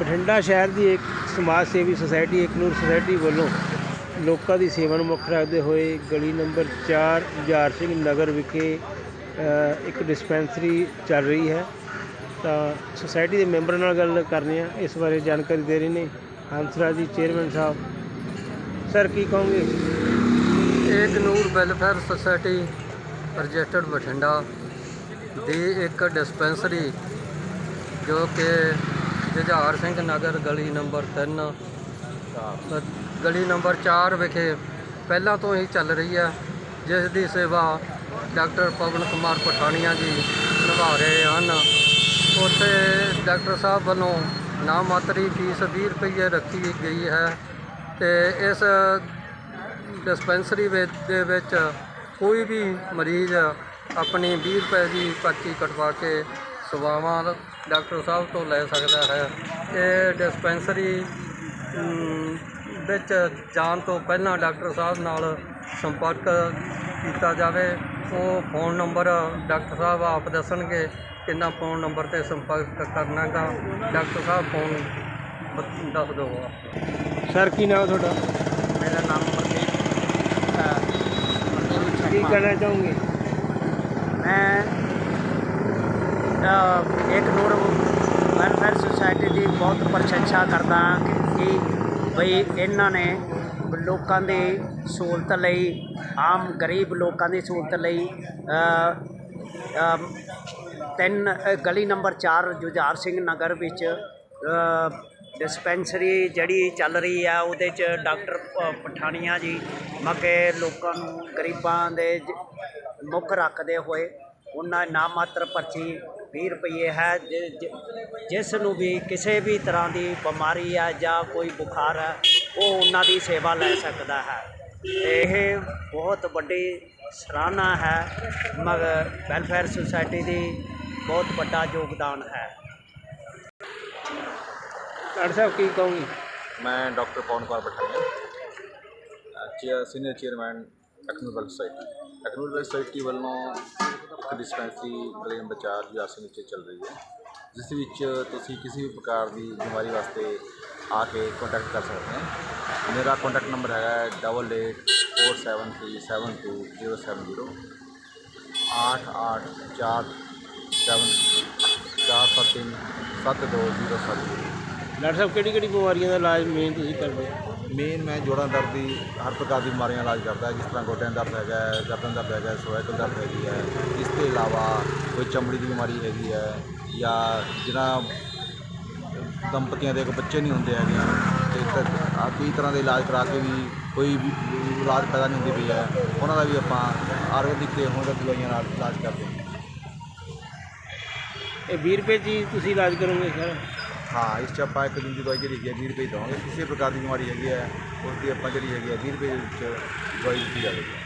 ਬਠਿੰਡਾ ਸ਼ਹਿਰ ਦੀ ਇੱਕ ਸਮਾਜ ਸੇਵੀ ਸੁਸਾਇਟੀ ਇਕਨੂਰ ਸੁਸਾਇਟੀ ਵੱਲੋਂ ਲੋਕਾਂ ਦੀ ਸੇਵਾ ਨੂੰ ਮੁੱਖ ਰੱਖਦੇ ਹੋਏ ਗਲੀ ਨੰਬਰ 4 ਜੁਝਾਰ ਸਿੰਘ ਨਗਰ ਵਿਖੇ ਇੱਕ ਡਿਸਪੈਂਸਰੀ ਚੱਲ ਰਹੀ ਹੈ। ਤਾਂ ਸੁਸਾਇਟੀ ਦੇ ਮੈਂਬਰ ਨਾਲ ਗੱਲ ਕਰਨੀ ਆ। ਇਸ ਬਾਰੇ ਜਾਣਕਾਰੀ ਦੇ ਰਹੇ ਨੇ ਹੰਸਰਾਜ ਜੀ, ਚੇਅਰਮੈਨ ਸਾਹਿਬ। ਸਰ, ਕੀ ਕਹੋਗੇ? Ek Noor welfare society registered Bathinda ਦੀ ਇੱਕ ਡਿਸਪੈਂਸਰੀ ਜੋ ਕਿ ਜੁਝਾਰ ਸਿੰਘ ਨਗਰ ਗਲੀ ਨੰਬਰ 3 ਗਲੀ ਨੰਬਰ 4 ਵਿਖੇ ਪਹਿਲਾਂ ਤੋਂ ਹੀ ਚੱਲ ਰਹੀ ਹੈ, ਜਿਸ ਦੀ ਸੇਵਾ ਡਾਕਟਰ ਪਵਨ ਕੁਮਾਰ ਪਠਾਨੀਆ ਜੀ ਨਿਭਾ ਰਹੇ ਹਨ। ਉੱਥੇ ਡਾਕਟਰ ਸਾਹਿਬ ਵੱਲੋਂ ਨਾ ਮਾਤਰੀ ਫੀਸ 20 ਰੁਪਏ ਰੱਖੀ ਗਈ ਹੈ ਤੇ ਇਸ ਡਿਸਪੈਂਸਰੀ ਦੇ ਵਿੱਚ ਕੋਈ ਵੀ ਮਰੀਜ਼ ਆਪਣੀ 20 ਰੁਪਏ ਦੀ ਪਰਚੀ ਕਟਵਾ ਕੇ ਸੇਵਾਵਾਂ ਡਾਕਟਰ ਸਾਹਿਬ ਤੋਂ ਲੈ ਸਕਦਾ ਹੈ। ਇਹ ਡਿਸਪੈਂਸਰੀ ਵਿੱਚ ਜਾਣ ਤੋਂ ਪਹਿਲਾਂ ਡਾਕਟਰ ਸਾਹਿਬ ਨਾਲ ਸੰਪਰਕ ਕੀਤਾ ਜਾਵੇ। ਉਹ ਫੋਨ ਨੰਬਰ ਡਾਕਟਰ ਸਾਹਿਬ ਆਪ ਦੱਸਣਗੇ ਕਿੰਨਾ ਫੋਨ ਨੰਬਰ ਤੇ ਸੰਪਰਕ ਕਰਨਾ ਗਾ ਡਾਕਟਰ ਸਾਹਿਬ ਫੋਨ ਦੱਸ ਦਿਓ। ਸਰ ਕੀ ਨਾਮ ਤੁਹਾਡਾ? ਮੇਰਾ ਨਾਮ ਪ੍ਰਦੀਪ ਕੀ ਕਹਿਣਾ ਚਾਹੋਗੇ? ਮੈਂ ਇੱਕ ਨੂਰ ਵੈਲਫੇਅਰ ਸੁਸਾਇਟੀ ਦੀ ਬਹੁਤ ਪ੍ਰਸ਼ੰਸਾ ਕਰਦਾ ਹਾਂ ਕਿ ਬਈ ਇਹਨਾਂ ਨੇ ਲੋਕਾਂ ਦੀ ਸਹੂਲਤ ਲਈ, ਆਮ ਗਰੀਬ ਲੋਕਾਂ ਦੀ ਸਹੂਲਤ ਲਈ ਤਿੰਨ ਗਲੀ ਨੰਬਰ 4 ਜੁਝਾਰ ਸਿੰਘ ਨਗਰ ਵਿੱਚ ਡਿਸਪੈਂਸਰੀ ਜਿਹੜੀ ਚੱਲ ਰਹੀ ਆ, ਉਹਦੇ ਚ ਡਾਕਟਰ ਪ- ਜੀ ਮਗੇ ਲੋਕਾਂ ਨੂੰ ਗਰੀਬਾਂ ਦੇ ਮੁੱਖ ਰੱਖਦੇ ਹੋਏ, ਉਹਨਾਂ ਨਾਮਾਤਰ ਪਰਚੀ 20 ਰੁਪਏ ਹੈ ਜਿਸ ਨੂੰ ਵੀ ਕਿਸੇ ਵੀ ਤਰ੍ਹਾਂ ਦੀ ਬਿਮਾਰੀ ਆ ਜਾਂ ਕੋਈ ਬੁਖਾਰ ਹੈ ਉਹ ਉਹਨਾਂ ਦੀ ਸੇਵਾ ਲੈ ਸਕਦਾ ਹੈ। ਇਹ ਬਹੁਤ ਵੱਡੀ ਸਰਾਹਨਾ ਹੈ ਮਗਰ ਵੈਲਫੇਅਰ ਸੁਸਾਇਟੀ ਦੀ ਬਹੁਤ ਵੱਡਾ ਯੋਗਦਾਨ ਹੈ। ਡਾਕਟਰ ਸਾਹਿਬ ਕੀ ਕਹੋਗੇ? ਮੈਂ doctor Pawan Kumar Pathania chair senior chairman technology society. Technology society ਵੱਲੋਂ ਇੱਕ ਡਿਸਪੈਂਸਰੀ ਪ੍ਰੋਗਰਾਮ ਬਚਾਅ ਦੀ ਆਸਣ ਵਿੱਚ ਚੱਲ ਰਹੀ ਹੈ, ਜਿਸ ਵਿੱਚ ਤੁਸੀਂ ਕਿਸੇ ਵੀ ਪ੍ਰਕਾਰ ਦੀ ਬਿਮਾਰੀ ਵਾਸਤੇ ਆ ਕੇ ਕੰਟੈਕਟ ਕਰ ਸਕਦੇ ਹੋ। ਮੇਰਾ ਕੰਟੈਕਟ ਨੰਬਰ ਹੈਗਾ 8847372070 8847372070 ਡਾਕਟਰ ਸਾਹਿਬ ਕਿਹੜੀ ਕਿਹੜੀ ਬਿਮਾਰੀਆਂ ਦਾ ਇਲਾਜ ਮੇਨ ਤੁਸੀਂ ਕਰਦੇ ਹੋ? ਮੇਨ ਮੈਂ ਜੋੜਾਂ ਦਰਦ ਦੀ ਹਰ ਪ੍ਰਕਾਰ ਦੀ ਬਿਮਾਰੀਆਂ ਦਾ ਇਲਾਜ ਕਰਦਾ। ਜਿਸ ਤਰ੍ਹਾਂ ਗੋਡਿਆਂ ਦਾ ਦਰਦ ਹੈਗਾ ਹੈ, ਗਰਦਨ ਦਰਦ ਹੈਗਾ ਸਰਵਾਈਕਲ ਦਰਦ ਹੈਗੀ ਹੈ। ਇਸ ਤੋਂ ਇਲਾਵਾ ਕੋਈ ਚਮੜੀ ਦੀ ਬਿਮਾਰੀ ਹੈਗੀ ਹੈ ਜਾਂ ਜਿਹਨਾਂ ਦੰਪਤੀਆਂ ਦੇ ਕੋਈ ਬੱਚੇ ਨਹੀਂ ਹੁੰਦੇ ਹੈਗੇ। ਤੇ ਤ- ਆਹ ਕਈ ਤਰ੍ਹਾਂ ਦੇ ਇਲਾਜ ਕਰਾ ਕੇ ਵੀ ਕੋਈ ਵੀ ਇਲਾਜ ਪੈਦਾ ਨਹੀਂ ਹੁੰਦੀ ਪਈ ਹੈ। ਉਹਨਾਂ ਦਾ ਵੀ ਆਪਾਂ ਆਯੁਰਵੈਦਿਕ ਤੇ ਹੋਮੋਪੈਥੀ ਦਵਾਈਆਂ ਨਾਲ ਇਲਾਜ ਕਰਦੇ ਹਾਂ। ਇਹ 20 ਰੁਪਏ ਜੀ ਤੁਸੀਂ ਇਲਾਜ ਕਰੋਗੇ ਸਰ? ਹਾਂ, ਇਸ 'ਚ ਆਪਾਂ ਇੱਕ ਦਿਨ ਦੀ ਦਵਾਈ ਜਿਹੜੀ ਹੈਗੀ ਹੈ 20 ਰੁਪਏ ਦੀ ਦੇਵਾਂਗੇ। ਕਿਸੇ ਪ੍ਰਕਾਰ ਦੀ ਬਿਮਾਰੀ ਹੈਗੀ ਹੈ ਉਸ ਦੀ ਆਪਾਂ ਜਿਹੜੀ ਹੈਗੀ ਹੈ 20 ਰੁਪਏ ਦੇ ਵਿੱਚ ਦਵਾਈ ਦਿੱਤੀ ਜਾਵੇਗੀ।